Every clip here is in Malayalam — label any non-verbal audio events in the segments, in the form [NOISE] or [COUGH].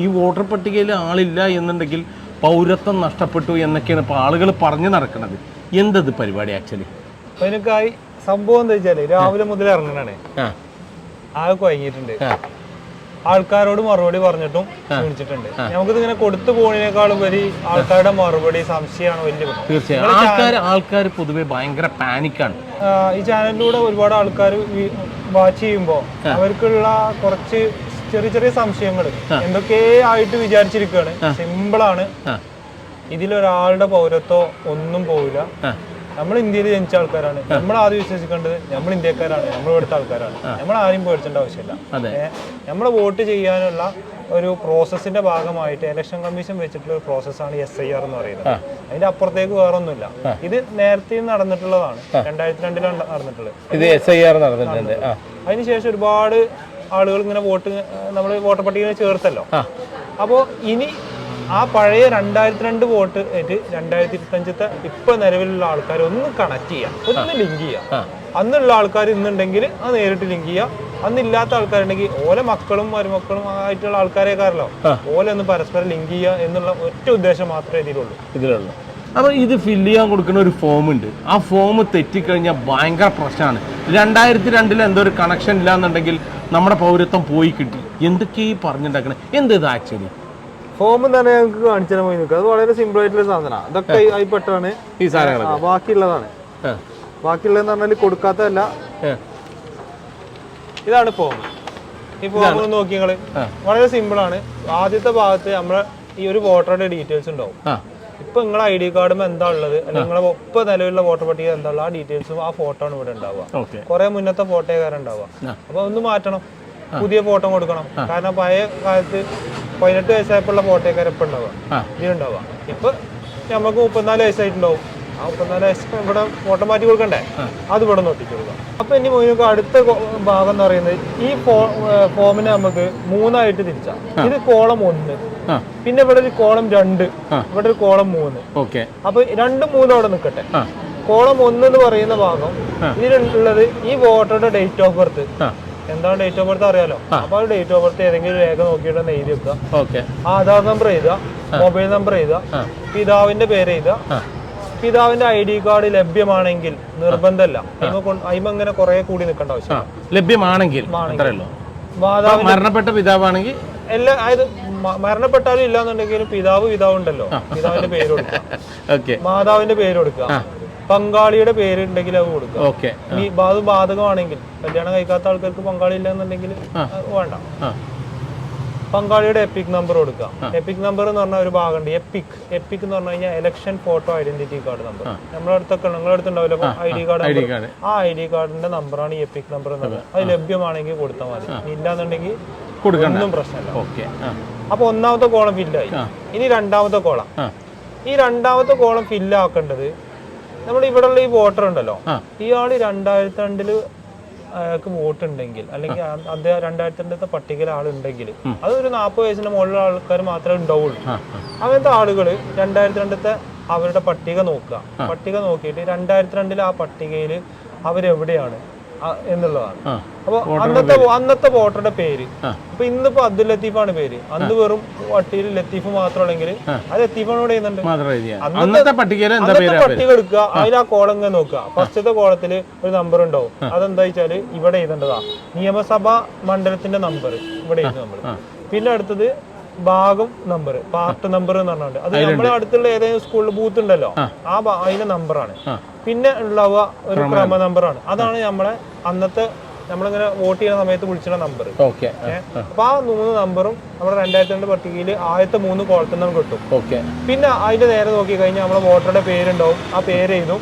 ഈ വോട്ടർ പട്ടികയിൽ ആളില്ല എന്നുണ്ടെങ്കിൽ പൗരത്വം നഷ്ടപ്പെട്ടു എന്നൊക്കെയാണ് ഇപ്പോൾ ആളുകൾ പറഞ്ഞു നടക്കുന്നത്. എന്തത് പരിപാടി ആക്ച്വലി? അതിനൊക്കെ എനിക്കായി സംഭവം എന്താ വെച്ചാൽ രാവിലെ മുതൽ ഇറങ്ങണേ ആ. ആകെ കുഴങ്ങിയിട്ടുണ്ട് ആൾക്കാരോട് മറുപടി പറഞ്ഞിട്ടും വിളിച്ചിട്ടുണ്ട്. നമുക്കിത് ഇങ്ങനെ കൊടുത്തു പോണേക്കാൾ ഉപരി ആൾക്കാരുടെ മറുപടി സംശയമാണ് വലിയ തീർച്ചയായും. ആൾക്കാർ ആൾക്കാർ പൊതുവെ ഭയങ്കര പാനിക്കാണ്. ഈ ചാനലിലൂടെ ഒരുപാട് ആൾക്കാർ വാച്ച് ചെയ്യുമ്പോൾ അവർക്കുള്ള കുറച്ച് ചെറിയ ചെറിയ സംശയങ്ങൾ എന്തൊക്കെ ആയിട്ട് വിചാരിച്ചിരിക്കുകയാണ്. സിമ്പിളാണ്. ആണ് ഇതിലൊരാളുടെ പൗരത്വം ഒന്നും പോവില്ല. നമ്മൾ ഇന്ത്യയിൽ ജനിച്ച ആൾക്കാരാണ്. നമ്മൾ ആദ്യം വിശ്വസിക്കേണ്ടത് നമ്മൾ ഇന്ത്യക്കാരാണ്. നമ്മൾ ഇവിടുത്തെ ആൾക്കാരാണ്. നമ്മൾ ആരെയും പേടിച്ചേണ്ട ആവശ്യമില്ല. നമ്മൾ വോട്ട് ചെയ്യാനുള്ള ഒരു പ്രോസസ്സിന്റെ ഭാഗമായിട്ട് ഇലക്ഷൻ കമ്മീഷൻ വെച്ചിട്ടുള്ള ഒരു പ്രോസസ്സാണ് എസ് ഐ ആർ എന്ന് പറയുന്നത്. അതിന്റെ അപ്പുറത്തേക്ക് വേറെ ഒന്നുമില്ല ഇത് നേരത്തെ നടന്നിട്ടുള്ളതാണ്. രണ്ടായിരത്തി രണ്ടിലാണ് നടന്നിട്ടുള്ളത്. ഇത് എസ് ഐ ആർ നടന്നിട്ടുണ്ട്. ആ. അതിനുശേഷം ഒരുപാട് ആളുകൾ ഇങ്ങനെ വോട്ട് നമ്മൾ വോട്ടർ പട്ടികയിൽ ചേർത്തല്ലോ. അപ്പോൾ ഇനി ആ പഴയ രണ്ടായിരത്തി രണ്ട് വോട്ട് ആയിട്ട് രണ്ടായിരത്തി ഇരുപത്തഞ്ചത്തെ ഇപ്പൊ നിലവിലുള്ള ആൾക്കാർ ഒന്ന് കണക്ട് ചെയ്യാം ഒന്ന് ലിങ്ക് ചെയ്യാം. അന്നുള്ള ആൾക്കാർ ഇന്നുണ്ടെങ്കിൽ അത് നേരിട്ട് ലിങ്ക് ചെയ്യാം. അന്നില്ലാത്ത ആൾക്കാരുണ്ടെങ്കിൽ ഓലെ മക്കളും മരുമക്കളും ആയിട്ടുള്ള ആൾക്കാരെക്കാരല്ലോ. ഓലെ ഒന്ന് പരസ്പരം ലിങ്ക് ചെയ്യുക എന്നുള്ള ഒറ്റ ഉദ്ദേശം മാത്രമേ ഇതിലുള്ളൂ. ഇതിലുള്ളൂ. അപ്പോൾ ഇത് ഫില്ല് ചെയ്യാൻ കൊടുക്കുന്ന ഒരു ഫോം ഉണ്ട്. ആ ഫോം തെറ്റിക്കഴിഞ്ഞാൽ ഭയങ്കര പ്രശ്നമാണ്. രണ്ടായിരത്തി രണ്ടിൽ എന്തോ ഒരു കണക്ഷൻ ഇല്ലാന്നുണ്ടെങ്കിൽ നമ്മുടെ പൗരത്വം പോയി കിട്ടി. എന്തൊക്കെ ഈ പറഞ്ഞിട്ടുണ്ടാക്കണേ എന്ത് ഇത് ആക്ച്വലി ഫോം തന്നെ ഞങ്ങൾക്ക് കാണിച്ചാൽ പോയി നിൽക്കുക അത് വളരെ സിമ്പിൾ ആയിട്ടുള്ള സാധനമാണ്. അതൊക്കെ ആയി പെട്ടാണ് ഈ സാധനങ്ങൾ ബാക്കിയുള്ളതാണ്. ബാക്കിയുള്ളതെന്ന് പറഞ്ഞാൽ കൊടുക്കാത്തതല്ല. ഇതാണ് ഫോം ഈ ഫോം നോക്കി നിങ്ങൾ വളരെ സിമ്പിൾ ആണ്. ആദ്യത്തെ ഭാഗത്ത് നമ്മളെ ഈ ഒരു വോട്ടറുടെ ഡീറ്റെയിൽസ് ഉണ്ടാവും. ഇപ്പൊ നിങ്ങളെ ഐ ഡി കാർഡും എന്താ ഉള്ളത്? നിങ്ങളെ ഒപ്പം നിലവിലുള്ള വോട്ടർ പട്ടിക എന്താ ഉള്ളത്? ആ ഡീറ്റെയിൽസും ആ ഫോട്ടോ ആണ് ഇവിടെ ഉണ്ടാവുക. കുറെ മുന്നത്തെ ഫോട്ടോക്കാരൻ ഉണ്ടാവുക. അപ്പൊ ഒന്ന് മാറ്റണം. പുതിയ ഫോട്ടോ കൊടുക്കണം. കാരണം പഴയ കാലത്ത് പതിനെട്ട് വയസ്സായപ്പോഴുള്ള ഫോട്ടോക്കാരൻ ഇപ്പൊ ഉണ്ടാവുക. ആ. ഇതിലുണ്ടാവുക. ഇപ്പൊ നമുക്ക് മുപ്പത്തിനാല് വയസ്സായിട്ടുണ്ടാവും. മുപ്പത്തിനാല് വയസ്സ് ഇവിടെ ഫോട്ടോ മാറ്റി കൊടുക്കണ്ടേ? അത് ഇവിടെ നിന്ന് കൊടുക്കാം. അപ്പൊ ഇനി മോനൊക്കെ അടുത്ത ഭാഗം എന്ന് പറയുന്നത് ഈ ഫോമിനെ നമുക്ക് മൂന്നായിട്ട് തിരിച്ചാം. ഇത് കോളം ഒന്ന്. പിന്നെ ഇവിടെ ഒരു കോളം രണ്ട്. ഇവിടെ ഒരു കോളം മൂന്ന്. ഓക്കെ. അപ്പൊ രണ്ടും മൂന്നും അവിടെ നിൽക്കട്ടെ കോളം ഒന്ന് എന്ന് പറയുന്ന ഭാഗം ഇതിലുള്ളത് ഈ വോട്ടറുടെ ഡേറ്റ് ഓഫ് ബർത്ത് എന്താണ് ഡേറ്റ് ഓഫ് ബർത്ത് അറിയാലോ? അപ്പൊ ആ ഡേറ്റ് ഓഫ് ബർത്ത് ഏതെങ്കിലും രേഖ നോക്കിയിട്ട് എഴുതി വെക്കുക. ആധാർ നമ്പർ എഴുതുക മൊബൈൽ നമ്പർ എഴുതുക. പിതാവിന്റെ പേര് എഴുതുക പിതാവിന്റെ ഐ ഡി കാർഡ് ലഭ്യമാണെങ്കിൽ നിർബന്ധമല്ല. അയിമ അങ്ങനെ കുറെ കൂടി നിൽക്കേണ്ട ആവശ്യം ലഭ്യമാണെങ്കിൽ മരണപ്പെട്ട പിതാവാണെങ്കിൽ എല്ലാ അതായത് മരണപ്പെട്ടാലും ഇല്ലാന്നുണ്ടെങ്കിൽ പിതാവ് പിതാവ് ഉണ്ടല്ലോ പിതാവിന്റെ പേര് കൊടുക്കുക. മാതാവിന്റെ പേര് കൊടുക്കുക. പങ്കാളിയുടെ പേര് ഉണ്ടെങ്കിൽ അത് കൊടുക്കുക. ഓക്കെ. അത് ബാധകമാണെങ്കിൽ കല്യാണം കഴിക്കാത്ത ആൾക്കാർക്ക് പങ്കാളി ഇല്ല എന്നുണ്ടെങ്കിൽ വേണ്ട. പങ്കാളിയുടെ എപ്പിക് നമ്പർ കൊടുക്കാം. എപ്പിക് നമ്പർ എന്ന് പറഞ്ഞാൽ ഒരു ഭാഗമുണ്ട്. എപ്പിക് എപ്പിക് എന്ന് പറഞ്ഞു കഴിഞ്ഞാൽ election photo identity card number നമ്മുടെ അടുത്തൊക്കെ നിങ്ങളുടെ അടുത്തുണ്ടാവില്ല? ഐ ഡി കാർഡ് ആ ഐ ഡി കാർഡിന്റെ നമ്പറാണ് ഈ എപ്പിക് നമ്പർ എന്ന് പറയുന്നത് അത് ലഭ്യമാണെങ്കിൽ കൊടുത്താൽ മതി. ഇല്ലാന്നുണ്ടെങ്കിൽ ഒന്നും പ്രശ്നമില്ല. അപ്പൊ ഒന്നാമത്തെ കോളം ഫില്ലായി ഇനി രണ്ടാമത്തെ കോളം. ഈ രണ്ടാമത്തെ കോളം ഫില്ലാക്കേണ്ടത് നമ്മൾ ഇവിടെയുള്ള ഈ വോട്ടർ ഉണ്ടല്ലോ. ഇയാൾ ഇയാൾ രണ്ടായിരത്തി രണ്ടിൽ അയാൾക്ക് വോട്ട് ഉണ്ടെങ്കിൽ അല്ലെങ്കിൽ അദ്ദേഹം രണ്ടായിരത്തി രണ്ടത്തെ പട്ടികയിൽ ആളുണ്ടെങ്കിൽ അതൊരു നാൽപ്പത് വയസ്സിന്റെ മുകളിലുള്ള ആൾക്കാർ മാത്രമേ ഉണ്ടാവുള്ളൂ. അങ്ങനത്തെ ആളുകൾ രണ്ടായിരത്തി രണ്ടത്തെ അവരുടെ പട്ടിക നോക്കുക. പട്ടിക നോക്കിയിട്ട് രണ്ടായിരത്തി രണ്ടിലെ ആ പട്ടികയിൽ അവരെവിടെയാണ്? എന്നുള്ളതാണ്. ആ അപ്പൊ അന്നത്തെ അന്നത്തെ വോട്ടറുടെ പേര്. ആ. അപ്പൊ ഇന്നിപ്പോ അബ്ദുൽ ലത്തീഫാണ് പേര്. അന്ന് വെറും പട്ടികയിൽ ലത്തീഫ് മാത്രമുള്ളെങ്കിൽ അത് ഇവിടെ ചെയ്യുന്നുണ്ട്. അന്നത്തെ പട്ടികയിൽ പട്ടിക എടുക്കുക അതിൽ ആ കോളം നോക്കുക. ഫസ്റ്റത്തെ കോളത്തിൽ ഒരു നമ്പർ ഉണ്ടാവും. അതെന്താ വെച്ചാൽ ഇവിടെ എഴുതേണ്ടതാ. നിയമസഭാ മണ്ഡലത്തിന്റെ നമ്പർ ഇവിടെ എഴുതും നമ്മൾ പിന്നെ അടുത്തത് ഭാഗം നമ്പർ പാർട്ട് നമ്പർ എന്ന് പറഞ്ഞുണ്ട്. അത് നമ്മുടെ അടുത്തുള്ള ഏതെങ്കിലും സ്കൂളിൽ ബൂത്ത് ഉണ്ടല്ലോ ആ. അതിന്റെ നമ്പറാണ് പിന്നെ ഉള്ളവ ഒരു ക്രമ നമ്പറാണ് അതാണ് നമ്മളെ അന്നത്തെ നമ്മളിങ്ങനെ വോട്ട് ചെയ്യുന്ന സമയത്ത് വിളിച്ചിട്ടുള്ള നമ്പർ ഓക്കെ അപ്പൊ ആ മൂന്ന് നമ്പറും നമ്മുടെ രണ്ടായിരത്തി രണ്ട് പട്ടികയിൽ ആദ്യത്തെ മൂന്ന് കോളത്തിൽ നിന്ന് കിട്ടും. ഓക്കെ പിന്നെ അതിന്റെ നേരെ നോക്കി കഴിഞ്ഞാൽ നമ്മളെ വോട്ടറുടെ പേരുണ്ടാവും. ആ പേര് എഴുതും.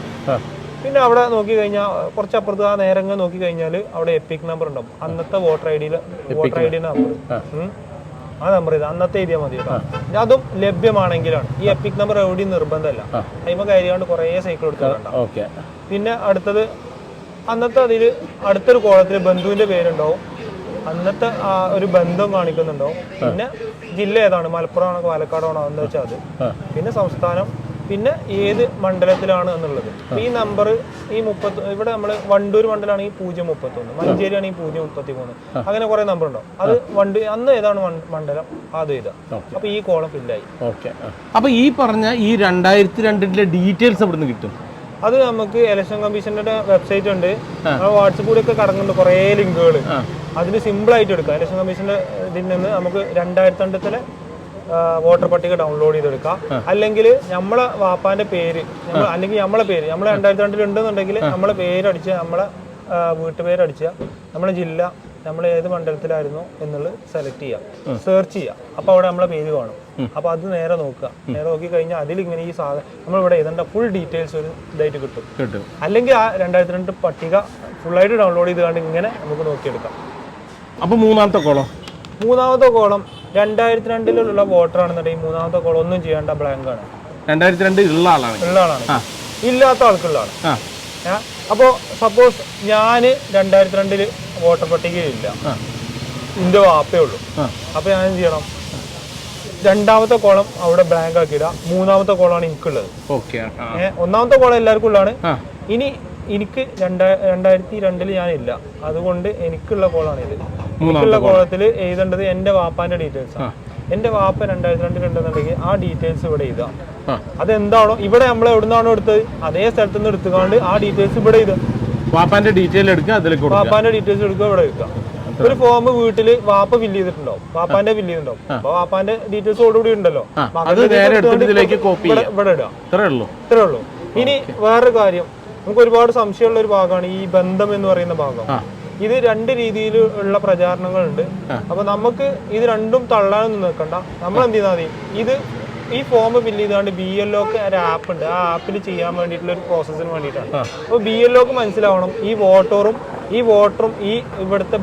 പിന്നെ അവിടെ നോക്കി കഴിഞ്ഞാൽ കുറച്ചപ്പുറത്ത് ആ നേരങ്ങൾ നോക്കി കഴിഞ്ഞാൽ അവിടെ എപ്പിക് നമ്പർ ഉണ്ടാവും. അന്നത്തെ വോട്ടർ ഐ ഡിയിൽ വോട്ടർ ഐ ഡി നമ്പർ ആ നമ്പർ ഇത് അന്നത്തെ എഴുതിയാൽ മതി കേട്ടോ. അതും ലഭ്യമാണെങ്കിലാണ്. ഈ എപ്പിക് നമ്പർ എവിടെയും നിർബന്ധമല്ല. അതിമ കയറിയാണ്ട് കുറേ സൈക്കിൾ എടുക്കാറുണ്ട് ഓക്കെ. പിന്നെ അടുത്തത് അന്നത്തെ അതിൽ അടുത്തൊരു കോളത്തിൽ ബന്ധുവിന്റെ പേരുണ്ടാവും. അന്നത്തെ ആ ഒരു ബന്ധം കാണിക്കുന്നുണ്ടാവും. പിന്നെ ജില്ല ഏതാണ്? മലപ്പുറം ആണോ പാലക്കാടാണോ? എന്ന് വെച്ചാൽ അത് പിന്നെ സംസ്ഥാനം. പിന്നെ ഏത് മണ്ഡലത്തിലാണ് എന്നുള്ളത്. ഈ നമ്പർ ഈ മുപ്പത്തി ഇവിടെ നമ്മൾ വണ്ടൂർ മണ്ഡലമാണെങ്കിൽ പൂജ്യം മുപ്പത്തൊന്ന് മഞ്ചേരി ആണെങ്കിൽ പൂജ്യം മുപ്പത്തി മൂന്ന് അങ്ങനെ കുറെ നമ്പർ ഉണ്ടോ? അത് വണ്ടൂർ അന്ന് ഏതാണ് മണ്ഡലം? അത് ഏതാ? അപ്പൊ ഈ കോളം ഫില്ലായി ഓക്കെ അപ്പൊ ഈ പറഞ്ഞ ഈ രണ്ടായിരത്തി രണ്ടിലെ ഡീറ്റെയിൽസ് എവിടുന്ന് കിട്ടും? അത് നമുക്ക് ഇലക്ഷൻ കമ്മീഷന്റെ വെബ്സൈറ്റ് ഉണ്ട്. വാട്സപ്പിലൂടെ ഒക്കെ കടങ്ങുന്നുണ്ട് കുറേ ലിങ്കുകൾ. അതിന് സിമ്പിൾ ആയിട്ട് എടുക്കാം. ഇലക്ഷൻ കമ്മീഷന്റെ ഇതിൽ നിന്ന് നമുക്ക് രണ്ടായിരത്തി രണ്ടത്തിലെ വോട്ടർ പട്ടിക ഡൗൺലോഡ് ചെയ്തെടുക്കാം. അല്ലെങ്കിൽ നമ്മളെ വാപ്പാന്റെ പേര് അല്ലെങ്കിൽ നമ്മളെ പേര് നമ്മളെ രണ്ടായിരത്തി രണ്ടിൽ ഉണ്ടെന്നുണ്ടെങ്കിൽ നമ്മളെ പേരടിച്ച് നമ്മളെ വീട്ടുപേര് വീട്ടുപേരടിച്ച് നമ്മളെ ജില്ല നമ്മൾ ഏത് മണ്ഡലത്തിലായിരുന്നു എന്നുള്ളത് സെലക്ട് ചെയ്യാം. സെർച്ച് ചെയ്യാം. അപ്പൊ അവിടെ നമ്മളെ പേര് കാണും. അപ്പൊ അത് നേരെ നോക്കുക. നേരെ നോക്കി കഴിഞ്ഞാൽ അതിൽ ഇങ്ങനെ ഈ സാധനം നമ്മൾ ഇവിടെ എഴുതേണ്ട ഫുൾ ഡീറ്റെയിൽസ് ഒരു ഇതായിട്ട് കിട്ടും. കിട്ടും. അല്ലെങ്കിൽ ആ രണ്ടായിരത്തി രണ്ട് പട്ടിക ഫുള്ളായിട്ട് ഡൗൺലോഡ് ചെയ്ത് കണ്ട് ഇങ്ങനെ നമുക്ക് നോക്കിയെടുക്കാം. അപ്പൊ മൂന്നാമത്തെ കോളം? മൂന്നാമത്തെ കോളം രണ്ടായിരത്തി രണ്ടിലുള്ള വോട്ടർ ആണെന്നുണ്ടെങ്കിൽ മൂന്നാമത്തെ കോൾ ഒന്നും ചെയ്യേണ്ട ബ്ലാങ്ക് ആണ്. രണ്ടായിരത്തി രണ്ട് ഉള്ള ആളാണ് ഉള്ള ആളാണ്. ഇല്ലാത്ത ആൾക്കുള്ളതാണ് ആണ് അപ്പോൾ സപ്പോസ് ഞാൻ രണ്ടായിരത്തി രണ്ടിൽ വോട്ടർ പട്ടികയില്ല ആ. എന്റെ വാപ്പേ ഉള്ളൂ. അപ്പൊ അപ്പോൾ ഞാൻ എന്ത് ചെയ്യണം? രണ്ടാമത്തെ കോളം അവിടെ ബ്ലാങ്ക് ആക്കിയില്ല മൂന്നാമത്തെ കോളാണ് എനിക്കുള്ളത്. ഓക്കെ ഒന്നാമത്തെ കോളം എല്ലാവർക്കും ഉള്ളതാണ്. ഇനി എനിക്ക് രണ്ടാ രണ്ടായിരത്തി രണ്ടിൽ ഞാനില്ല. അതുകൊണ്ട് എനിക്കുള്ള കോളാണ് ഇത് എനിക്കുള്ള കോളത്തിൽ എഴുതേണ്ടത് എന്റെ വാപ്പാന്റെ ഡീറ്റെയിൽസ് ആണ് എന്റെ വാപ്പ രണ്ടായിരത്തി രണ്ടിൽ ഉണ്ടെന്നുണ്ടെങ്കിൽ ആ ഡീറ്റെയിൽസ് ഇവിടെ എഴുതാം അതെന്താണോ ഇവിടെ നമ്മൾ എവിടുന്നാണോ എടുത്തത് അതേ സ്ഥലത്ത് നിന്ന് എടുത്തുകൊണ്ട് ആ ഡീറ്റെയിൽസ് ഇവിടെ എഴുതാം വാപ്പാന്റെ ഡീറ്റെയിൽ എടുക്കുക അതിലേക്ക് വാപ്പാന്റെ ഡീറ്റെയിൽസ് എടുക്കുക ഇവിടെ എടുക്കുക ഒരു ഫോം വീട്ടിൽ വാപ്പ ഫില്ല് ചെയ്തിട്ടുണ്ടാവും. വാപ്പാന്റെ ഫില്ല് ചെയ്തിട്ടുണ്ടാവും അപ്പൊ വാപ്പാന്റെ ഡീറ്റെയിൽസ് കൂടി ഉണ്ടല്ലോ. ഇവിടെ ഇവിടെ ഇടാം ഇത്രേ ഉള്ളൂ. ഉള്ളൂ. ഇനി വേറൊരു കാര്യം. നമുക്ക് ഒരുപാട് സംശയമുള്ള ഒരു ഭാഗമാണ് ഈ ബന്ധം എന്ന് പറയുന്ന ഭാഗം. ഇത് രണ്ട് രീതിയിൽ ഉള്ള പ്രചാരണങ്ങളുണ്ട്. അപ്പൊ നമുക്ക് ഇത് രണ്ടും തള്ളാനൊന്നും നിൽക്കണ്ട. നമ്മൾ എന്ത് ചെയ്താൽ മതി? ഇത് ഈ ഫോം ഫില്ല് ചെയ്താണ്ട് ബി എൽ ഒക്കെ ഒരു ആപ്പ് ഉണ്ട്. ആ ആപ്പിൽ ചെയ്യാൻ വേണ്ടിയിട്ടുള്ള ഒരു പ്രോസസ്സിന് വേണ്ടിയിട്ടാണ്. അപ്പോൾ ബി എൽ ഒക്കെ മനസ്സിലാവണം. ഈ വോട്ടറും ഈ വോട്ടറും ഈ ഇവിടുത്തെ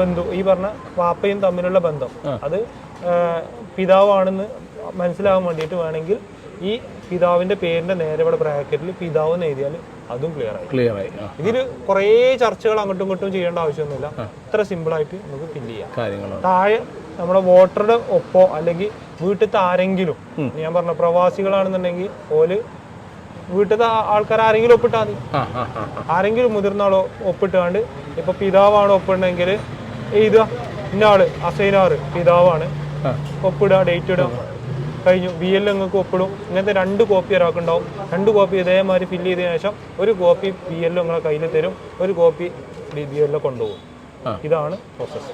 ബന്ധു ഈ പറഞ്ഞ വാപ്പയും തമ്മിലുള്ള ബന്ധം. അത് പിതാവാണെന്ന് മനസ്സിലാവാൻ വേണ്ടിയിട്ട് വേണമെങ്കിൽ ഈ പിതാവിന്റെ പേരിന്റെ നേരെ ഇവിടെ ബ്രാക്കറ്റിൽ പിതാവ് എന്ന് എഴുതിയാൽ അതും ക്ലിയർ ആയി. ക്ലിയർ ആയി. ഇതിൽ കുറേ ചർച്ചകൾ അങ്ങോട്ടും ഇങ്ങോട്ടും ചെയ്യേണ്ട ആവശ്യമൊന്നുമില്ല. ഇത്ര സിമ്പിൾ ആയിട്ട് നമുക്ക് ഫില്ല് ചെയ്യാം. താഴെ നമ്മുടെ വോട്ടറുടെ ഒപ്പോ അല്ലെങ്കിൽ വീട്ടിലത്തെ ആരെങ്കിലും ഞാൻ പറഞ്ഞ പ്രവാസികളാണെന്നുണ്ടെങ്കിൽ ഓൽ വീട്ടിലത്തെ ആൾക്കാർ ആരെങ്കിലും ഒപ്പിട്ടാൽ മതി. ആരെങ്കിലും മുതിർന്ന ആളോ ഒപ്പിട്ടാണ്ട് ഇപ്പൊ പിതാവാണ് ഒപ്പിടണമെങ്കിൽ എഴുതുക. ഇന്ന ആൾ അസൈനാറ് പിതാവാണ്. ഒപ്പിടുക ഡേറ്റ് ഇടുക. കഴിഞ്ഞു. വി എൽ നിങ്ങൾക്ക് ഒപ്പിടും. ഇങ്ങനത്തെ രണ്ട് കോപ്പി ഒരാൾക്കുണ്ടാവും. രണ്ട് കോപ്പി ഇതേമാതിരി ഫില്ല് ചെയ്തതിനു ശേഷം ഒരു കോപ്പി വി എൽ നിങ്ങളെ കയ്യിൽ തരും. ഒരു കോപ്പി ബി എൽ കൊണ്ടുപോകും. ഇതാണ് പ്രോസസ്സ്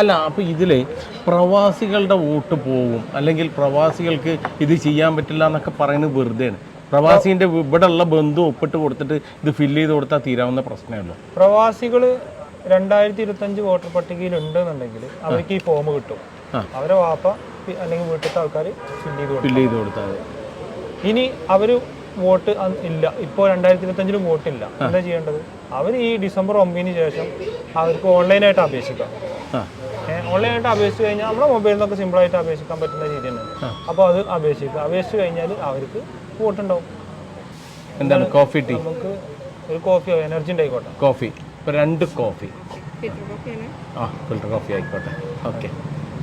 അല്ല അപ്പോൾ ഇതിലെ പ്രവാസികളുടെ വോട്ട് പോകും അല്ലെങ്കിൽ പ്രവാസികൾക്ക് ഇത് ചെയ്യാൻ പറ്റില്ല എന്നൊക്കെ പറയുന്നത് വെറുതെയാണ്. പ്രവാസിന്റെ ഇവിടെ ഉള്ള ബന്ധു ഒപ്പിട്ട് കൊടുത്തിട്ട് ഇത് ഫില്ല് ചെയ്ത് കൊടുത്താൽ തീരാവുന്ന പ്രശ്നമേ ഉള്ളൂ പ്രവാസികൾ രണ്ടായിരത്തി ഇരുപത്തഞ്ച് വോട്ടർ പട്ടികയിൽ ഉണ്ടെന്നുണ്ടെങ്കിൽ അവർക്ക് ഈ ഫോം കിട്ടും. അവരെ വാപ്പ അല്ലെങ്കിൽ വീട്ടിലത്തെ ആൾക്കാർ ഫില്ല് ചെയ്ത് കൊടുക്കും ഫില്ല് ചെയ്ത് കൊടുത്താൽ മതി. ഇനി അവർ വോട്ട് ഇല്ല. ഇപ്പോൾ രണ്ടായിരത്തി ഇരുപത്തഞ്ചിലും വോട്ടില്ല എന്താ ചെയ്യേണ്ടത്? അവർ ഈ ഡിസംബർ ഒമ്പതിന് ശേഷം അവർക്ക് ഓൺലൈനായിട്ട് അപേക്ഷിക്കാം. ഓൺലൈനായിട്ട് അപേക്ഷിച്ച് കഴിഞ്ഞാൽ നമ്മുടെ മൊബൈലിൽ നിന്നൊക്കെ സിമ്പിളായിട്ട് അപേക്ഷിക്കാൻ പറ്റുന്ന രീതിയാണ്. തന്നെ അപ്പോൾ അത് അപേക്ഷിക്കുക. അപേക്ഷിച്ച് കഴിഞ്ഞാൽ അവർക്ക് വോട്ടുണ്ടാവും. എന്താണ്? കോഫി ടീ നമുക്ക് ഒരു കോഫി എനർജി ഉണ്ടായിക്കോട്ടെ. കോഫി ഇപ്പൊ രണ്ട് കോഫി ആ ഫിൽറ്റർ കോഫി ആയിക്കോട്ടെ. ഓക്കെ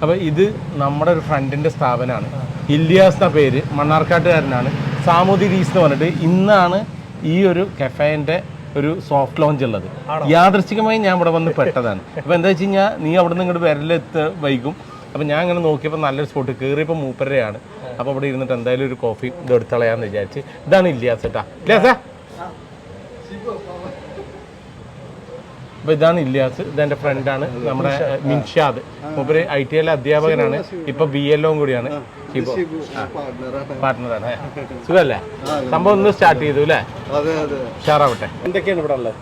അപ്പോൾ ഇത് നമ്മുടെ ഒരു ഫ്രണ്ടിന്റെ സ്ഥാപനമാണ്. ഇല്ലിയാസ് എന്ന പേര് മണ്ണാർക്കാട്ടുകാരനാണ്. സാമൂതിരീസ് എന്ന് പറഞ്ഞിട്ട് ഇന്നാണ് ഈ ഒരു കഫേന്റെ ഒരു സോഫ്റ്റ് ലോഞ്ച് ഉള്ളത്. യാദൃശ്ചികമായി ഞാൻ ഇവിടെ വന്ന് പെട്ടതാണ്. അപ്പോൾ എന്താ വെച്ച് കഴിഞ്ഞാൽ നീ അവിടെ നിന്ന് ഇങ്ങോട്ട് വിരലെത്ത് വൈകും. അപ്പോൾ ഞാൻ ഇങ്ങനെ നോക്കിയപ്പോൾ നല്ലൊരു സ്പോട്ട് കയറിയപ്പോൾ മൂപ്പരയാണ്. അപ്പോൾ ഇവിടെ ഇരുന്നിട്ട് എന്തായാലും ഒരു കോഫി ഇത് എടുത്തളയാന്ന് വിചാരിച്ച്. ഇതാണ് ഇല്ലിയാസ് കേട്ടാ ഇല്ലിയാസാ? അപ്പൊ ഇതാണ് ഇല്ലിയാസ് ഇതെന്റെ ഫ്രണ്ടാണ് നമ്മുടെ മിൻഷാദ്. മൂപ്പര് ഐ ടി ഐയിലെ അധ്യാപകനാണ്. ഇപ്പൊ ബി എൽ ഒ കൂടിയാണ്. ഇപ്പൊ പാർട്ട്ണറാണ് സുഖല്ലേ? സംഭവം ഒന്ന് സ്റ്റാർട്ട് ചെയ്തു അല്ലേ അതെ അതെ. ഉഷാറാവട്ടെ. എന്തൊക്കെയാണ് ഇവിടെ ഉള്ളത്?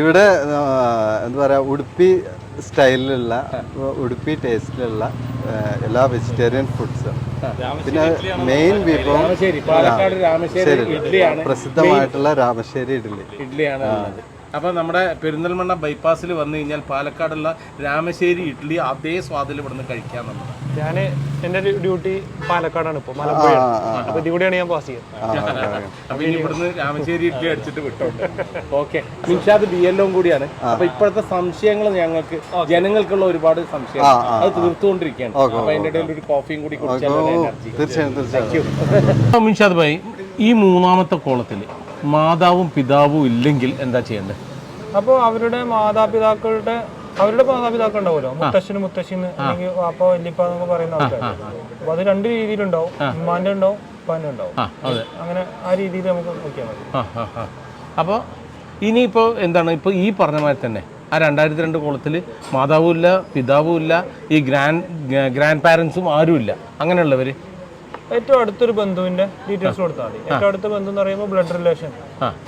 ഇവിടെ എന്താ പറയുക ഉടുപ്പി സ്റ്റൈലിലുള്ള ഉടുപ്പി ടേസ്റ്റിലുള്ള എല്ലാ വെജിറ്റേറിയൻ ഫുഡ്സും പിന്നെ മെയിൻ വിഭവം പ്രസിദ്ധമായിട്ടുള്ള രാമശ്ശേരി ഇഡ്ഡലി. ഇഡ്ഡലിയാണ് ഉള്ളത് അപ്പൊ നമ്മുടെ പെരിന്തൽമണ്ണ ബൈപ്പാസിൽ വന്നു കഴിഞ്ഞാൽ പാലക്കാടുള്ള രാമശ്ശേരി ഇഡ്ഡലി അതേ സ്വാദിൽ ഇവിടുന്ന് കഴിക്കാൻ നമ്മൾ ഞാൻ എന്റെ ഡ്യൂട്ടി പാലക്കാടാണ് ഇപ്പോൾ മലപ്പുഴ അപ്പോൾ കൂടെയാണ് ഞാൻ പാസ് ചെയ്യുന്നത് അപ്പോൾ ഇനി ഇവിടുന്ന് രാമശ്ശേരി ഇഡ്ഡലി അടിച്ചിട്ട് വിട്ടോണ്ട്. [LAUGHS] ഓക്കെ. മിൻഷാദ് ബി എല്ലോ കൂടിയാണ്. അപ്പോൾ ഇപ്പോഴത്തെ സംശയങ്ങൾ ഞങ്ങൾക്ക് ജനങ്ങൾക്കുള്ള ഒരുപാട് സംശയം അത് തീർത്തുകൊണ്ടിരിക്കുകയാണ്. അപ്പോൾ അതിന്റെ ഇടയിൽ ഒരു കോഫിയും കൂടി കുടിച്ചാൽ തീർച്ചയായും തീർച്ചയായും. [LAUGHS] മിൻഷാദ് ഭായി ഈ മൂന്നാമത്തെ കോളത്തിൽ മാതാവും പിതാവും ഇല്ലെങ്കിൽ എന്താ ചെയ്യേണ്ടത്? അപ്പോൾ അവരുടെ മാതാപിതാക്കളുടെ അവരുടെ മാതാപിതാക്കൾ ഉണ്ടാവുമല്ലോ? മുത്തശ്ശന് മുത്തശ്ശിന്ന് അല്ലെങ്കിൽ വാപ്പ വല്യപ്പ എന്നൊക്കെ പറയുന്ന ആൾക്കാർ അപ്പൊ അത് രണ്ട് രീതിയിലുണ്ടാവും. ഉമ്മാന്റെ ഉണ്ടാവും ഉപ്പാന്റെ ഉണ്ടാവും. അങ്ങനെ ആ രീതിയിൽ നമുക്ക് നോക്കിയാൽ മതി. അപ്പോൾ ഇനിയിപ്പോൾ എന്താണ്? ഇപ്പോൾ ഈ പറഞ്ഞ മാതിരി തന്നെ ആ രണ്ടായിരത്തി രണ്ട് കോളത്തിൽ മാതാവും ഇല്ല പിതാവും ഇല്ല ഈ ഗ്രാൻഡ് ഗ്രാൻഡ് പാരൻസും ആരുമില്ല. അങ്ങനെയുള്ളവർ ഏറ്റവും അടുത്തൊരു ബന്ധുവിന്റെ ഡീറ്റെയിൽസ് കൊടുത്താൽ മതി. ഏറ്റവും അടുത്ത ബന്ധു എന്ന് പറയുമ്പോൾ ബ്ലഡ് റിലേഷൻ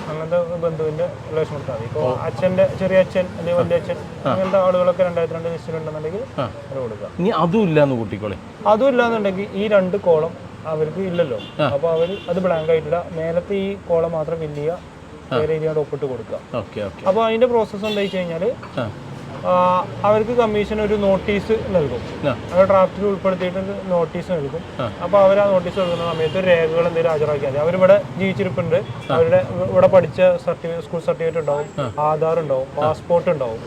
അങ്ങനത്തെ ബന്ധുവിന്റെ റിലേഷൻ കൊടുത്താൽ മതി. ഇപ്പോൾ അച്ഛന്റെ ചെറിയ അച്ഛൻ അല്ലെങ്കിൽ വലിയ അച്ഛൻ അങ്ങനത്തെ ആളുകളൊക്കെ രണ്ടായിരത്തി രണ്ട് ലിസ്റ്റിൽ ഉണ്ടെന്നുണ്ടെങ്കിൽ അത് കൊടുക്കുക. ഇനി അതും ഇല്ലാന്ന് കൂട്ടിക്കോളെ. അതും ഇല്ലാന്നുണ്ടെങ്കിൽ ഈ രണ്ട് കോളം അവർക്ക് ഇല്ലല്ലോ. അപ്പോൾ അവർ അത് ബ്ലാങ്ക് ആയിട്ടില്ല നേരത്തെ ഈ കോളം മാത്രം ഫില്ല് ചെയ്യുക. വേറെ രീതിയോട് ഒപ്പിട്ട് കൊടുക്കുക. അപ്പോൾ അതിന്റെ പ്രോസസ്സ് എന്താ വെച്ച് കഴിഞ്ഞാൽ ആ. അവർക്ക് കമ്മീഷൻ ഒരു നോട്ടീസ് നൽകും. അവർ ഡ്രാഫ്റ്റിൽ ഉൾപ്പെടുത്തിയിട്ട് നോട്ടീസ് നൽകും. അപ്പോൾ അവർ ആ നോട്ടീസ് നൽകുന്ന സമയത്ത് ഒരു രേഖകൾ എന്തെങ്കിലും ഹാജരാക്കിയാൽ മതി. അവരിവിടെ ജീവിച്ചിരിപ്പുണ്ട്. അവരുടെ ഇവിടെ പഠിച്ച സർട്ടിഫിക്കറ്റ് സ്കൂൾ സർട്ടിഫിക്കറ്റ് ഉണ്ടാവും ആധാർ ഉണ്ടാവും പാസ്പോർട്ട് ഉണ്ടാവും.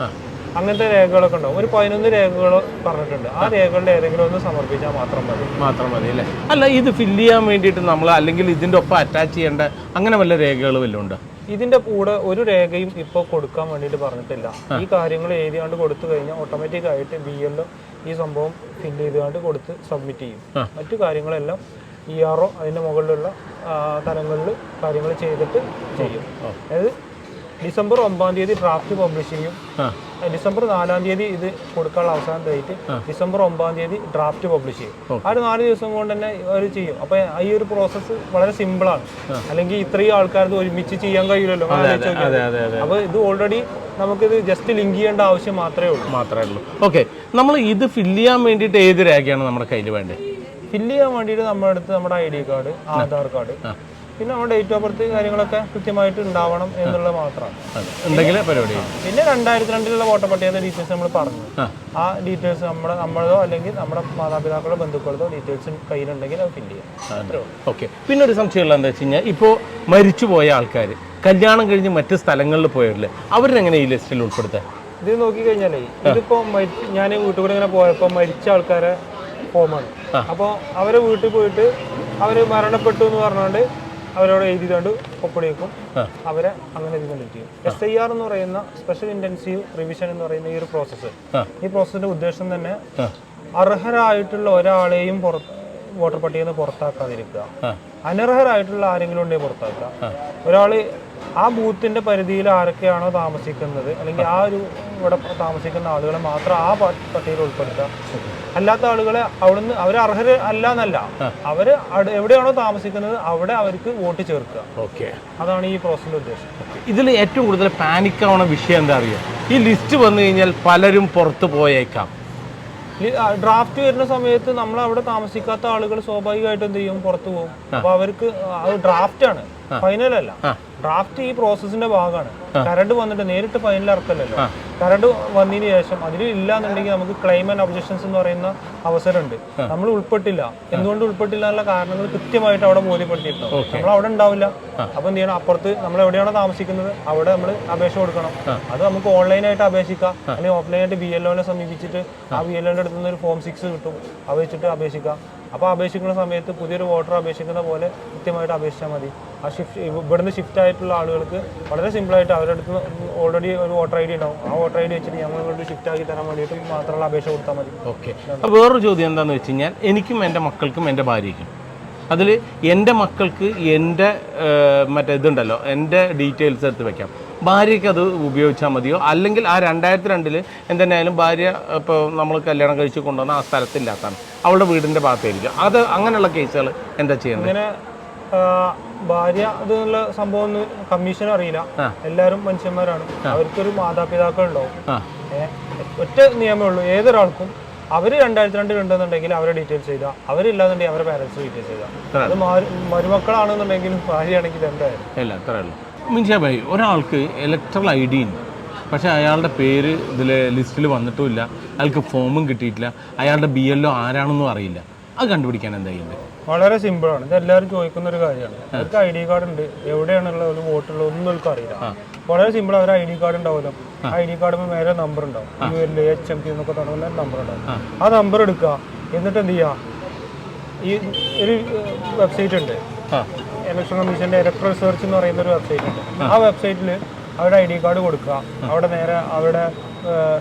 അങ്ങനത്തെ രേഖകളൊക്കെ ഉണ്ടാവും. ഒരു പതിനൊന്ന് രേഖകൾ പറഞ്ഞിട്ടുണ്ട്. ആ രേഖകളുടെ ഏതെങ്കിലും ഒന്ന് സമർപ്പിച്ചാൽ മാത്രം മതി. മാത്രം മതി അല്ലേ? അല്ല ഇത് ഫില്ല് ചെയ്യാൻ വേണ്ടിയിട്ട് നമ്മൾ അല്ലെങ്കിൽ ഇതിന്റെ ഒപ്പം അറ്റാച്ച് ചെയ്യേണ്ട അങ്ങനെ വല്ല രേഖകൾ വല്ലതും ഉണ്ടോ? ഇതിന്റെ കൂടെ ഒരു രേഖയും ഇപ്പോൾ കൊടുക്കാൻ വേണ്ടിയിട്ട് പറഞ്ഞിട്ടില്ല. ഈ കാര്യങ്ങൾ എഴുതിയാണ്ട് കൊടുത്തു കഴിഞ്ഞാൽ ഓട്ടോമാറ്റിക് ആയിട്ട് ബി എല്ലോ ഈ സംഭവം ഫില്ല് ചെയ്തുകൊണ്ട് കൊടുത്ത് സബ്മിറ്റ് ചെയ്യും. മറ്റു കാര്യങ്ങളെല്ലാം ഇ ആർ ഒ അതിന്റെ മുകളിലുള്ള തലങ്ങളിൽ കാര്യങ്ങൾ ചെയ്തിട്ട് ചെയ്യും. അതായത് ഡിസംബർ ഒമ്പതാം തീയതി ഡ്രാഫ്റ്റ് പബ്ലിഷ് ചെയ്യും. ഡിസംബർ നാലാം തീയതി ഇത് കൊടുക്കാനുള്ള അവസാന ഡേറ്റ് ഡിസംബർ ഒമ്പതാം തീയതി ഡ്രാഫ്റ്റ് പബ്ലിഷ് ചെയ്യും. ആ ഒരു നാല് ദിവസം കൊണ്ട് തന്നെ അവർ ചെയ്യും. അപ്പൊ ഈ ഒരു പ്രോസസ്സ് വളരെ സിമ്പിൾ ആണ്. അല്ലെങ്കിൽ ഇത്രയും ആൾക്കാർക്ക് ഒരുമിച്ച് ചെയ്യാൻ കഴിയില്ലല്ലോ. അപ്പൊ ഇത് ഓൾറെഡി നമുക്കിത് ജസ്റ്റ് ലിങ്ക് ചെയ്യേണ്ട ആവശ്യം മാത്രമേ ഉള്ളൂ. മാത്രമേ ഉള്ളൂ ഓക്കെ നമ്മൾ ഇത് ഫില്ല് ചെയ്യാൻ വേണ്ടിയിട്ട് ഏത് രേഖയാണ് നമ്മുടെ കയ്യിൽ വേണ്ടത്? ഫില്ല് ചെയ്യാൻ വേണ്ടിയിട്ട് നമ്മുടെ അടുത്ത് നമ്മുടെ I D card Aadhaar card. പിന്നെ നമ്മുടെ ഡേറ്റ് ഓഫ് ബർത്ത് കാര്യങ്ങളൊക്കെ കൃത്യമായിട്ട് ഉണ്ടാവണം എന്നുള്ളത് മാത്രമാണ്. പരിപാടി? പിന്നെ രണ്ടായിരത്തി രണ്ടിലുള്ള വോട്ടർ പട്ടികയുടെ ഡീറ്റെയിൽസ് നമ്മൾ പറഞ്ഞു. ആ. ഡീറ്റെയിൽസ് നമ്മുടെ നമ്മളതോ അല്ലെങ്കിൽ നമ്മുടെ മാതാപിതാക്കളോ ബന്ധുക്കളതോ ഡീറ്റെയിൽസ് കയ്യിലുണ്ടെങ്കിൽ അത്. ഫില്ല് ചെയ്യാം. ഓക്കെ. പിന്നെ ഒരു സംശയമുള്ള എന്താ വെച്ച് കഴിഞ്ഞാൽ ഇപ്പോൾ മരിച്ചുപോയ ആൾക്കാർ കല്യാണം കഴിഞ്ഞ് മറ്റ് സ്ഥലങ്ങളിൽ പോയവരില്ലേ അവരെങ്ങനെ ഈ ലിസ്റ്റിൽ ഉൾപ്പെടുത്താൻ? ഇത് നോക്കിക്കഴിഞ്ഞാലേ ഇതിപ്പോ ഞാൻ വീട്ടിൽ കൂടെ ഇങ്ങനെ പോയപ്പോൾ മരിച്ച ആൾക്കാരെ ഫോമാണ് അപ്പോൾ അവരെ വീട്ടിൽ പോയിട്ട് അവർ മരണപ്പെട്ടു എന്ന് പറഞ്ഞുകൊണ്ട് അവരോട് എഴുതിക്കൊണ്ട് ഒപ്പടി വെക്കും. അവരെ അങ്ങനെ ഇത് കണ്ടിട്ട് ചെയ്യും എസ് ഐ ആർ എന്ന് പറയുന്ന സ്പെഷ്യൽ ഇന്റൻസീവ് റിവിഷൻ എന്ന് പറയുന്ന ഈ ഒരു പ്രോസസ്സ് ഈ പ്രോസസ്സിന്റെ ഉദ്ദേശം തന്നെ അർഹരായിട്ടുള്ള ഒരാളെയും പുറത്ത് വോട്ടർ പട്ടികയിൽ നിന്ന് പുറത്താക്കാതിരിക്കുക. അനർഹരായിട്ടുള്ള ആരെങ്കിലും ഉണ്ടെങ്കിൽ പുറത്താക്കുക. ഒരാൾ ആ ബൂത്തിന്റെ പരിധിയിൽ ആരൊക്കെയാണോ താമസിക്കുന്നത്? അല്ലെങ്കിൽ ആ ഒരു ഇവിടെ താമസിക്കുന്ന ആളുകളെ മാത്രം ആ പട്ടികയിൽ ഉൾപ്പെടുത്തുക. അല്ലാത്ത ആളുകളെ അവിടുന്ന് അവർ അർഹർ അല്ല എന്നല്ല അവർ എവിടെയാണോ താമസിക്കുന്നത് അവിടെ അവർക്ക് വോട്ട് ചേർക്കുക. ഓക്കെ. അതാണ് ഈ പ്രോസസ്സിന്റെ ഉദ്ദേശം. ഇതിൽ ഏറ്റവും കൂടുതൽ പാനിക് ആവണ വിഷയം എന്താ അറിയോ? ഈ ലിസ്റ്റ് വന്നു കഴിഞ്ഞാൽ പലരും പുറത്തു പോയേക്കാം. ഡ്രാഫ്റ്റ് വരുന്ന സമയത്ത് നമ്മൾ അവിടെ താമസിക്കാത്ത ആളുകൾ സ്വാഭാവികമായിട്ട് എന്ത് ചെയ്യും? പുറത്തു പോകും. അപ്പോൾ അവർക്ക് അത് ഡ്രാഫ്റ്റ് അല്ല. ഡ്രാഫ്റ്റ് ഈ പ്രോസസ്സിന്റെ ഭാഗമാണ്. കരട് വന്നിട്ട് നേരിട്ട് ഫൈനൽ ഇറക്കല്ലല്ലോ കരട് വന്നതിന് ശേഷം അതിൽ ഇല്ല എന്നുണ്ടെങ്കിൽ നമുക്ക് ക്ലെയിം ആൻഡ് ഒബ്ജക്ഷൻസ് എന്ന് പറയുന്ന അവസരമുണ്ട്. നമ്മൾ ഉൾപ്പെട്ടില്ല. എന്തുകൊണ്ട് ഉൾപ്പെട്ടില്ല എന്നുള്ള കാരണങ്ങൾ കൃത്യമായിട്ട് അവിടെ ബോധ്യപ്പെടുത്തിയിട്ടുണ്ട്. നമ്മൾ അവിടെ ഉണ്ടാവില്ല. അപ്പൊ എന്ത് ചെയ്യണം? അപ്പുറത്ത് നമ്മൾ എവിടെയാണോ താമസിക്കുന്നത് അവിടെ നമ്മൾ അപേക്ഷ കൊടുക്കണം. അത് നമുക്ക് ഓൺലൈനായിട്ട് അപേക്ഷിക്കാം. അല്ലെങ്കിൽ ഓഫ്ലൈനായിട്ട് ബി എൽ ഒനെ സമീപിച്ചിട്ട് ആ ബി എൽ ഒന്റെ അടുത്തുനിന്ന് ഒരു ഫോം സിക്സ് കിട്ടും. അത് വെച്ചിട്ട് അപേക്ഷിക്കാം. അപ്പോൾ അപേക്ഷിക്കുന്ന സമയത്ത് പുതിയൊരു വോട്ടർ അപേക്ഷിക്കുന്ന പോലെ കൃത്യമായിട്ട് അപേക്ഷിച്ചാൽ മതി. ആ ഷിഫ്റ്റ് ഇവിടുന്ന് ഷിഫ്റ്റ് ആയിട്ടുള്ള ആളുകൾക്ക് വളരെ സിമ്പിളായിട്ട് അവരുടെ അടുത്ത് ഓൾറെഡി ഒരു വോട്ടർ ഐ ഡി ഉണ്ടാവും. ആ വോട്ടർ ഐ ഡി വെച്ചിട്ട് ഞങ്ങൾ ഇങ്ങോട്ട് ഷിഫ്റ്റ് ആക്കി തരാൻ വേണ്ടിയിട്ട് മാത്രമുള്ള അപേക്ഷ കൊടുത്താൽ മതി. ഓക്കെ അപ്പോൾ വേറൊരു ചോദ്യം എന്താണെന്ന് വെച്ച് കഴിഞ്ഞാൽ എനിക്കും എന്റെ മക്കൾക്കും എന്റെ ഭാര്യയ്ക്കും. അതിൽ എന്റെ മക്കൾക്ക് എന്റെ മറ്റേ ഇതുണ്ടല്ലോ എന്റെ ഡീറ്റെയിൽസ് എടുത്ത് വെക്കാം. ഭാര്യയ്ക്ക് അത് ഉപയോഗിച്ചാൽ മതിയോ? അല്ലെങ്കിൽ ആ രണ്ടായിരത്തി രണ്ടിൽ എന്തെന്നായാലും ഭാര്യ ഇപ്പോൾ നമ്മൾ കല്യാണം കഴിച്ച് കൊണ്ടുവന്ന ആ സ്ഥലത്തില്ലാത്താണ് അവളുടെ വീടിന്റെ ഭാഗത്തായിരിക്കും. അത് അങ്ങനെയുള്ള കേസുകൾ എന്താ ചെയ്യുന്നത്? അങ്ങനെ ഭാര്യ ഇതെന്നുള്ള സംഭവം ഒന്നും കമ്മീഷൻ അറിയില്ല. എല്ലാവരും മനുഷ്യന്മാരാണ്. അവർക്കൊരു മാതാപിതാക്കൾ ഉണ്ടാവും. ഒറ്റ നിയമമേ ഉള്ളൂ. ഏതൊരാൾക്കും അവർ രണ്ടായിരത്തി രണ്ട് ഉണ്ടെന്നുണ്ടെങ്കിൽ അവരെ ഡീറ്റെയിൽസ് ചെയ്താൽ അവരില്ലാന്നുണ്ടെങ്കിൽ അവരെ പാരൻസ് ഡീറ്റെയിൽസ് ചെയ്താൽ അത് മാരു- മരുമക്കളാണെന്നുണ്ടെങ്കിലും ഭാര്യയാണെങ്കിൽ എന്തായാലും പറയും ഒരാൾക്ക് ഇലക്ട്രൽ ഐ ഡി ഉണ്ട്. പക്ഷേ അയാളുടെ പേര് ഇതിൽ ലിസ്റ്റിൽ വന്നിട്ടുമില്ല. അയാൾക്ക് ഫോമും കിട്ടിയിട്ടില്ല. അയാളുടെ ബി എല്ലോ ആരാണെന്നും അറിയില്ല. അത് കണ്ടുപിടിക്കാൻ എന്താ ചെയ്യുന്നത് വളരെ സിമ്പിളാണ് ഇത് എല്ലാവരും ചോദിക്കുന്ന ഒരു കാര്യമാണ്. അവർക്ക് ഐ ഡി കാർഡ് ഉണ്ട്. എവിടെയാണുള്ള ഒരു വോട്ടുള്ള ഒന്നും അവർക്ക് അറിയില്ല. വളരെ സിമ്പിൾ അവർ ഐ ഡി കാർഡ് ഉണ്ടാവുമല്ലോ. ഐ ഡി കാർഡ് മേലെ നമ്പർ ഉണ്ടാവും. U L H M P എന്നൊക്കെ തുടങ്ങുന്ന നമ്പർ ഉണ്ടാവും. ആ. നമ്പർ എടുക്കുക. എന്നിട്ട് എന്ത് ചെയ്യുക? ഈ ഒരു വെബ്സൈറ്റ് ഉണ്ട്. ഇലക്ഷൻ കമ്മീഷന്റെ ഇലക്ട്രൽ സെർച്ച് എന്ന് പറയുന്ന ഒരു വെബ്സൈറ്റ് ഉണ്ട്. ആ. വെബ്സൈറ്റിൽ അവരുടെ ഐ ഡി കാർഡ് കൊടുക്കുക. അവിടെ നേരെ അവരുടെ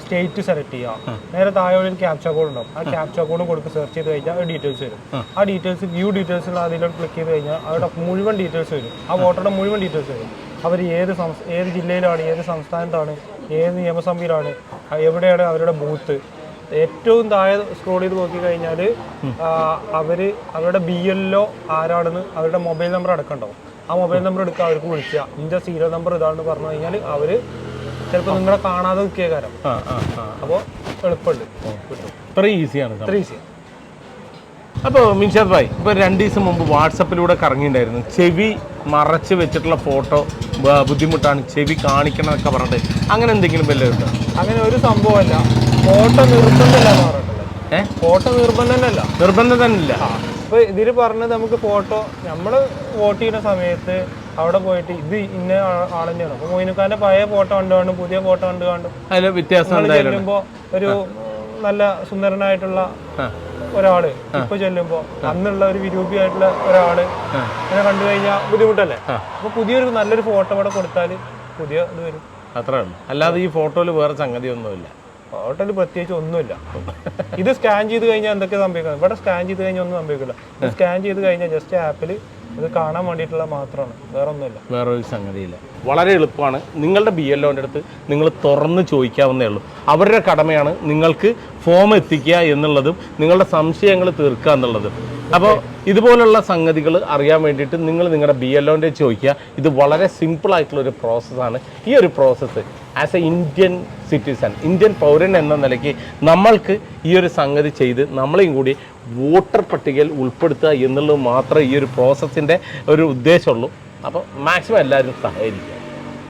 സ്റ്റേറ്റ് സെലക്ട് ചെയ്യുക. നേരെ താഴെ ഒരു ക്യാപ്ച കോഡ് ഉണ്ടാവും. ആ ക്യാപ്ച കോഡ് കൊടുത്ത് സെർച്ച് ചെയ്ത് കഴിഞ്ഞാൽ ഡീറ്റെയിൽസ് വരും. ആ. ഡീറ്റെയിൽസ് വ്യൂ ഡീറ്റെയിൽസ് അതിലോട്ട് ക്ലിക്ക് ചെയ്ത് കഴിഞ്ഞാൽ അവരുടെ മുഴുവൻ ഡീറ്റെയിൽസ് വരും. ആ വോട്ടറുടെ മുഴുവൻ ഡീറ്റെയിൽസ് വരും. അവർ ഏത് ഏത് ജില്ലയിലാണ് ഏത് സംസ്ഥാനത്താണ് ഏത് നിയമസഭയിലാണ് എവിടെയാണ് അവരുടെ ബൂത്ത് ഏറ്റവും താഴെ സ്ക്രോൾ ചെയ്ത് നോക്കി കഴിഞ്ഞാൽ അവർ അവരുടെ ബി എല്ലോ ആരാണെന്ന് അവരുടെ മൊബൈൽ നമ്പർ അടക്കണ്ടോ ആ മൊബൈൽ നമ്പർ എടുക്കുക അവർക്ക് വിളിക്കുക ഇതിന്റെ സീരിയൽ നമ്പർ ഇതാണെന്ന് പറഞ്ഞു കഴിഞ്ഞാൽ അവർ ചിലപ്പോൾ നിങ്ങളെ കാണാതെ നിൽക്കിയ കാരം. ആ ആ ആ. അപ്പോൾ എളുപ്പമുണ്ട് കിട്ടും. ഇത്ര ഈസിയാണ് ഇത്ര ഈസിയാണ് അപ്പോൾ മിൻഷാദ് ഭായ് ഇപ്പോൾ രണ്ട് ദിവസം മുമ്പ് വാട്സപ്പിലൂടെ കറങ്ങിയിട്ടുണ്ടായിരുന്നു ചെവി മറച്ച് വെച്ചിട്ടുള്ള ഫോട്ടോ ബുദ്ധിമുട്ടാണ്. ചെവി കാണിക്കണം എന്നൊക്കെ പറഞ്ഞിട്ട് അങ്ങനെ എന്തെങ്കിലും വല്ലതും ഉണ്ടോ? അങ്ങനെ ഒരു സംഭവമല്ല ഫോട്ടോ നിർബന്ധമല്ല എന്ന് പറഞ്ഞിട്ടുള്ളത് ഏ? ഫോട്ടോ നിർബന്ധം തന്നെയല്ല ഇപ്പൊ ഇതിൽ പറഞ്ഞത് നമുക്ക് ഫോട്ടോ നമ്മൾ വോട്ട് ചെയ്യുന്ന സമയത്ത് അവിടെ പോയിട്ട് ഇത് ഇന്ന ആളെന്നെയാണ്. അപ്പൊ മൊയിനുക്കാന്റെ പഴയ ഫോട്ടോ കണ്ടു കാണും പുതിയ ഫോട്ടോ കണ്ടു കാണും അതിൽ വ്യത്യാസം. ചെല്ലുമ്പോ ഒരു നല്ല സുന്ദരനായിട്ടുള്ള. ഒരാൾ ഇപ്പൊ ചെല്ലുമ്പോ അന്നുള്ള ഒരു വിരൂപിയായിട്ടുള്ള ഒരാൾ ഇങ്ങനെ കണ്ടു കഴിഞ്ഞാൽ ബുദ്ധിമുട്ടല്ലേ? അപ്പൊ പുതിയൊരു നല്ലൊരു ഫോട്ടോ അവിടെ കൊടുത്താൽ പുതിയ ഇത് വരും. അത്രേ ഉള്ളൂ. അല്ലാതെ ഈ ഫോട്ടോയിൽ വേറെ സംഗതി ഒന്നുമില്ല ഫോട്ടോയിൽ പ്രത്യേകിച്ച് ഒന്നുമില്ല. ഇത് സ്കാൻ ചെയ്ത് കഴിഞ്ഞാൽ എന്തൊക്കെ സംഭവിക്കുന്നത് ഇവിടെ സ്കാൻ ചെയ്ത് കഴിഞ്ഞാൽ ഒന്നും സംഭവിക്കില്ല. ഇത് സ്കാൻ ചെയ്ത് കഴിഞ്ഞാൽ ജസ്റ്റ് ആപ്പിൽ ഇത് കാണാൻ വേണ്ടിയിട്ടുള്ള മാത്രമാണ്. വേറെ ഒന്നുമില്ല. വേറെ ഒരു സംഗതിയില്ല. വളരെ എളുപ്പമാണ്. നിങ്ങളുടെ ബി എൽ ഒന്റെ അടുത്ത് നിങ്ങൾ തുറന്ന് ചോദിക്കാവുന്നേ ഉള്ളൂ. അവരുടെ കടമയാണ് നിങ്ങൾക്ക് ഫോം എത്തിക്കുക എന്നുള്ളതും നിങ്ങളുടെ സംശയങ്ങൾ തീർക്കുക എന്നുള്ളതും. അപ്പോൾ ഇതുപോലുള്ള സംഗതികൾ അറിയാൻ വേണ്ടിയിട്ട് നിങ്ങൾ നിങ്ങളുടെ ബി എൽ ഒന്റെ ചോദിക്കുക. ഇത് വളരെ സിമ്പിൾ ആയിട്ടുള്ള ഒരു പ്രോസസ്സാണ് ഈ ഒരു process as a Indian citizen Indian പൗരൻ എന്ന നിലയ്ക്ക് നമ്മൾക്ക് ഈ ഒരു സംഗതി ചെയ്ത് നമ്മളെയും കൂടി വോട്ടർ പട്ടികയിൽ ഉൾപ്പെടുത്തുക എന്നുള്ളത് മാത്രമേ ഈ ഒരു പ്രോസസ്സിന്റെ ഒരു ഉദ്ദേശമുള്ളൂ. അപ്പോൾ മാക്സിമം എല്ലാവരും സഹകരിക്കുക.